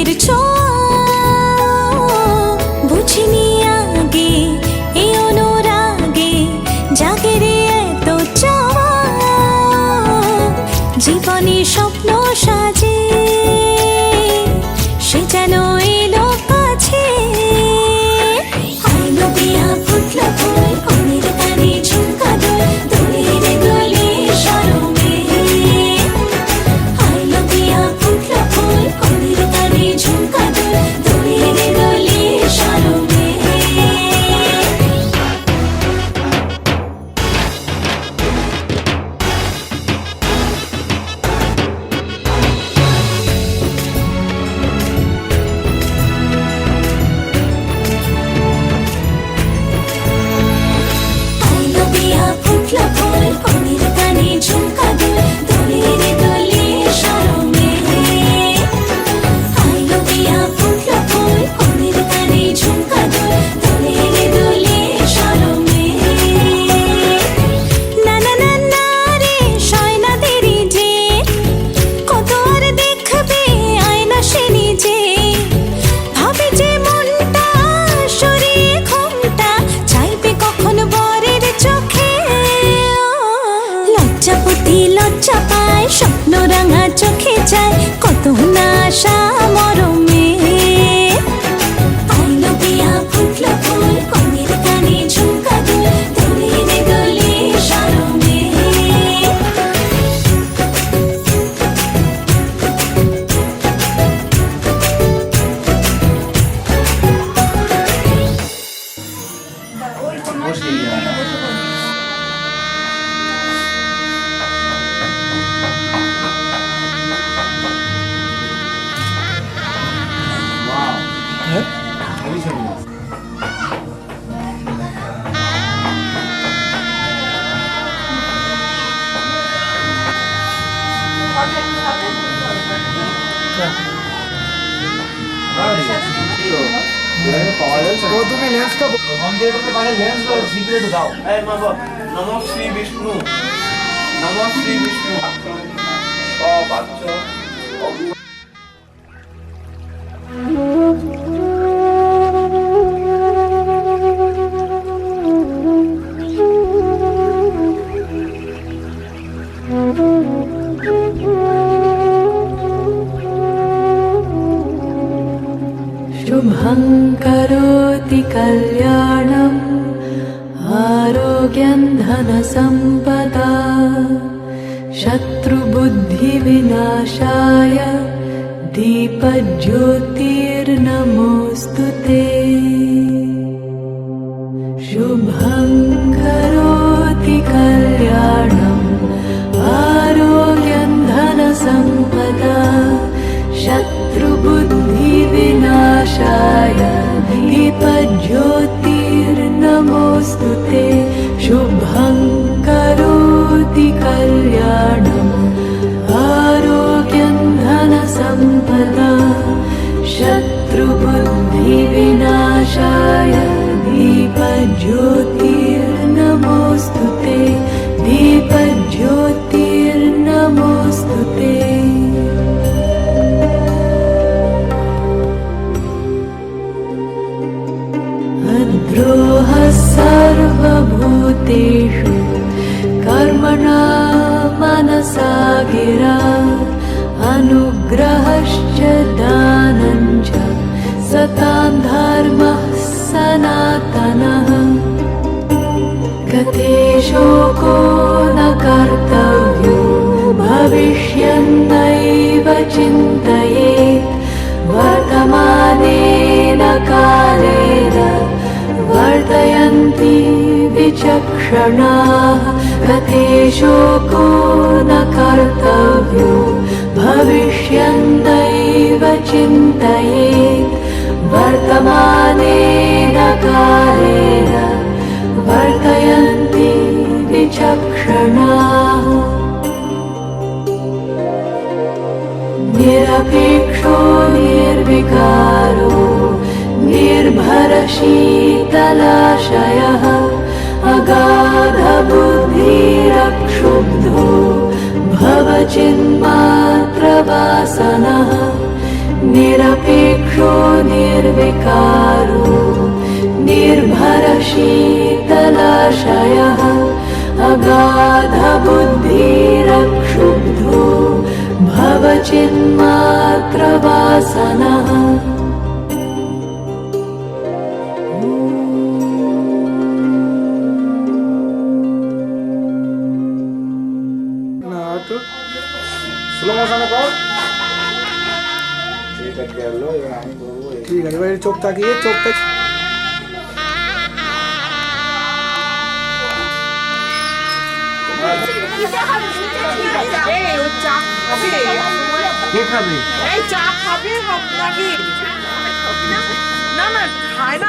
너를 좋아 山 তুমি লেন্সটা এই মা বাবা, নমঃ শ্রী বিষ্ণু নমঃ শ্রী বিষ্ণু সব আচ্ছা शुभं करोति कल्याणम् आरोग्यं धनसम्पदा शत्रुबुद्धिविनाशाय दीपज्योतिर्नमोऽस्तु ते दीपज्योतिर्नमोऽस्तु ते। शुभं करोति कल्याणम्। आरोग्यं धनसम्पदा। शत्रुबुद्धिविनाशाय दीपज्योतिर्नमोऽस्तु ते। दीपज्योतिर्नमोऽस्तु सर्वभूतेषु कर्मणा मनसा गिरा अनुग्रहश्च दानं च सतां धर्मः सनातनः। गते शोको न कर्तव्यो भविष्यन्नैव चिन्तयेत् विचक्षणाः गते शोको न कर्तव्यो। भविष्यन्नैव चिन्तयेत्। वर्तमानेन कालेन वर्तयन्ति विचक्षणाः। निरपेक्षो निर्विकारो। निर्भरशीतलाशयः अगाधबुद्धिरक्षुब्धो भवचिन्मात्रवासनः निरपेक्षो निर्विकारो निर्भरशीतलाशयः अगाधबुद्धिरक्षुब्धो भवचिन्मात्रवासनः ঠিক আছে এবার চোখ তাকিয়ে এই খাবে? কে খাবে? এই চা খাবে নাকি না না খায় না।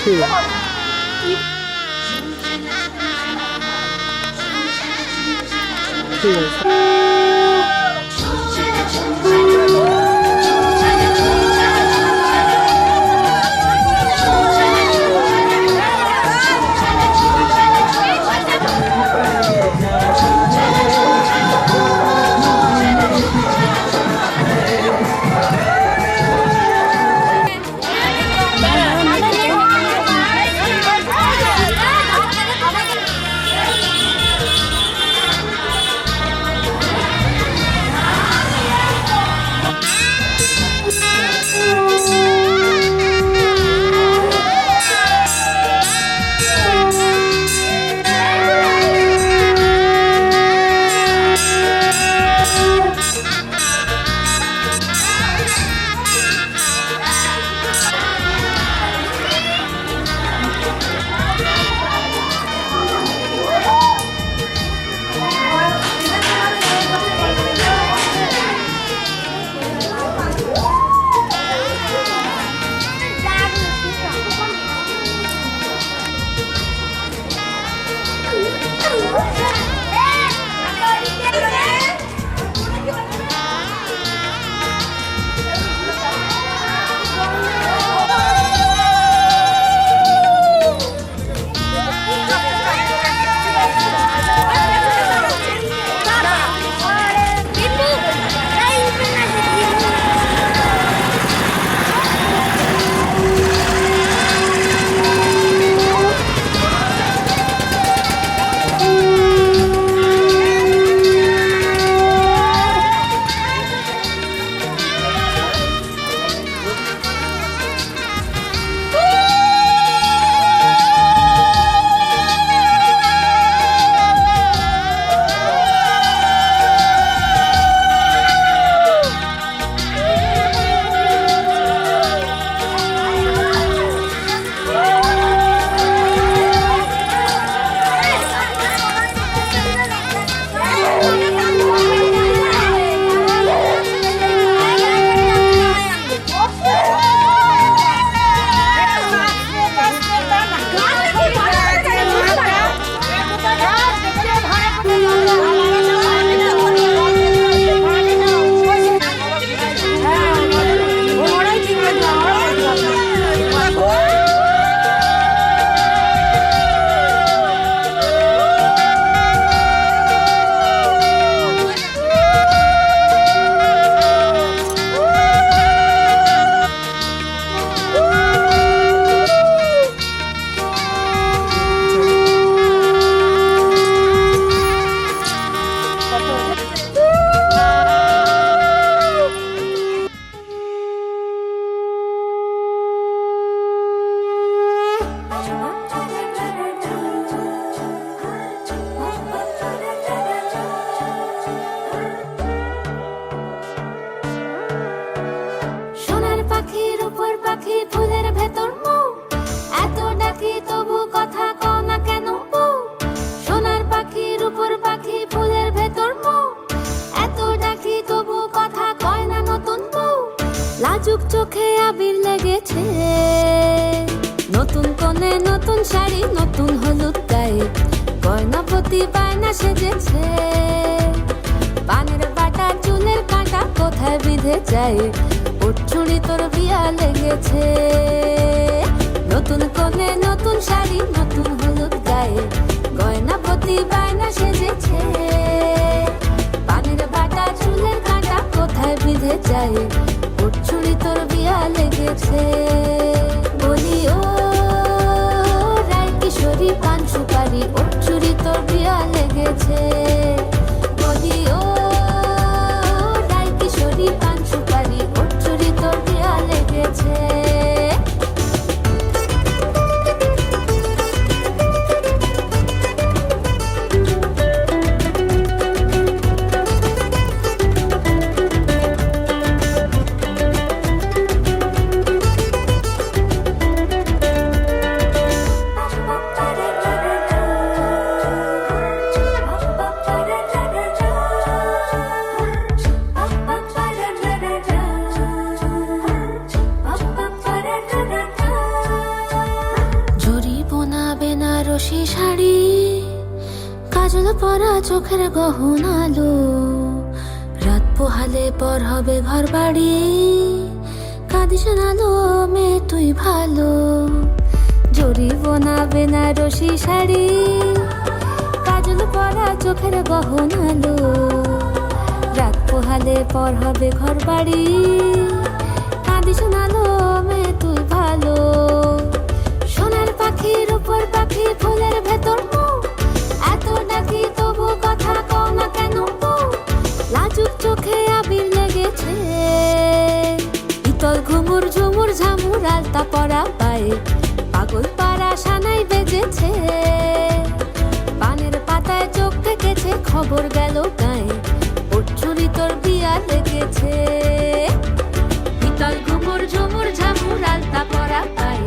ঠিক আছে ঠিক আছে শাড়ি নতুন হলুদ গায়ে, গয়না প্রতি বায়না সেজেছে। পানের বাটা, চুলের কাঁটা কোথায় বিঁধে যায় চুড়ি তোর বিয়া লেগেছে। নতুন কোণে নতুন শাড়ি, নতুন হলুদ গায়ে, গয়না প্রতি বায়না সেজেছে। পানের বাটা, চুলের কাঁটা কোথায় বিঁধে যায় চুড়ি তোর বিয়া লেগেছে। চোখের গহনালো। রাত পোহালে পর হবে ঘর বাড়ি কাঁদিস নালো মে তুই ভালো। জরি বোনা বেনারসি শাড়ি। কাজল পরা চোখের গহনালো। রাত পোহালে পর হবে ঘর বাড়ি কাঁদিস নালো মে তুই ভালো। সোনার পাখির উপর পাখি ফুলের ভেতর ইতল ঘুমুর ঝুমুর ঝামুর আলতা পরা পায়ে। পাগল পাড়া সানাই বেজেছে। পানের পাতায় চোখ থেকেছে খবর গেল গায়ে। চুরি তোর বিয়া লেগেছে। ইতল ঘুমুর ঝুমুর ঝামুর আলতা পরা পায়ে।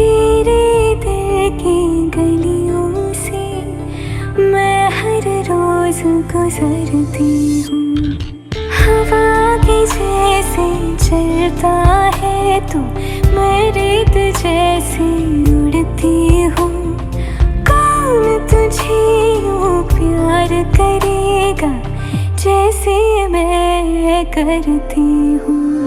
तेरे दिल की गलियों से, मैं हर रोज गुजरती हूँ। हवा के जैसे चलता है तू मैं रेत जैसे उड़ती हूँ। कौन तुझे यूँ प्यार करेगा जैसे मैं करती हूँ?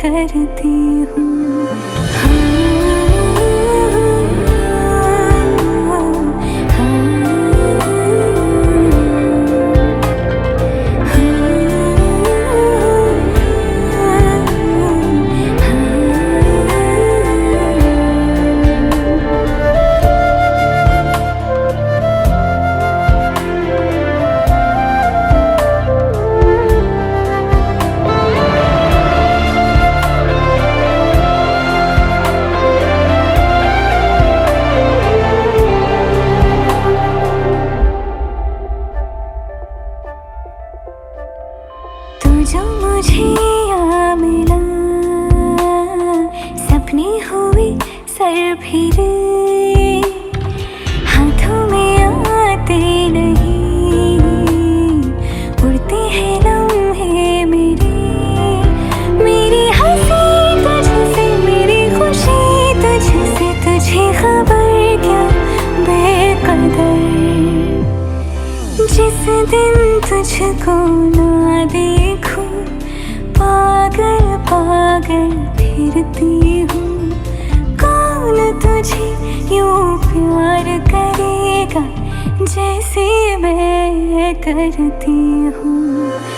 करती हूँ। तुझको ना देखूँ? पागल पागल फिरती हूँ। कौन तुझे यूँ प्यार करेगा? जैसे मैं करती हूँ।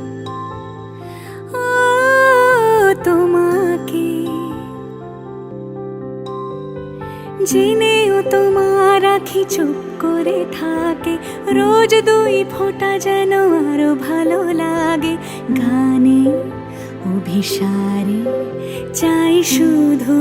জেনেও তোমার আখি চুপ করে থাকে। রোজ দুই ফোঁটা যেন আরও ভালো লাগে। গানে, অভিসারে চাই শুধু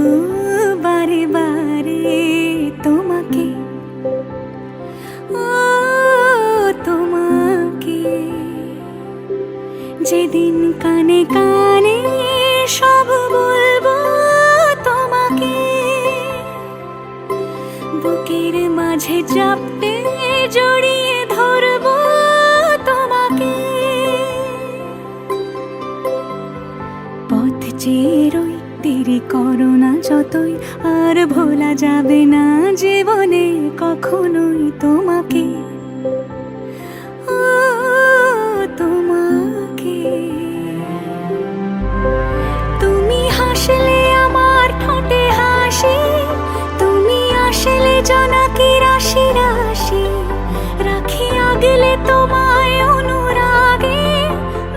তোমায় অনুরাগে।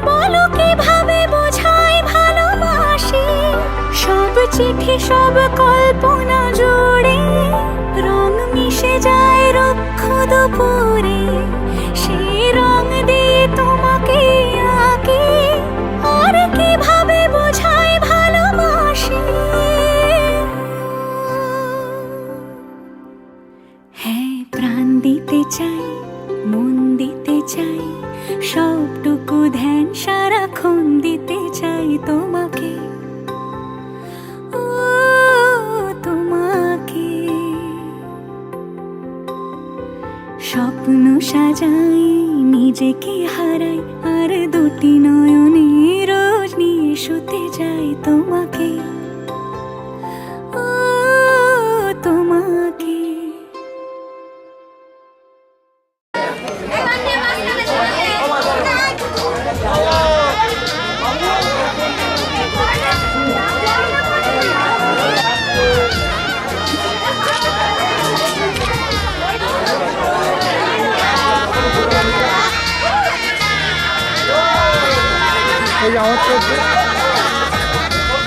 বলো কীভাবে বোঝাই ভালোবাসি? সব চিঠি, সব কল্পনা জুড়ে রং মিশে যায় রক্ষ দুপুরে। সাজাই নিজেকে হারাই আর দুটি নয়নে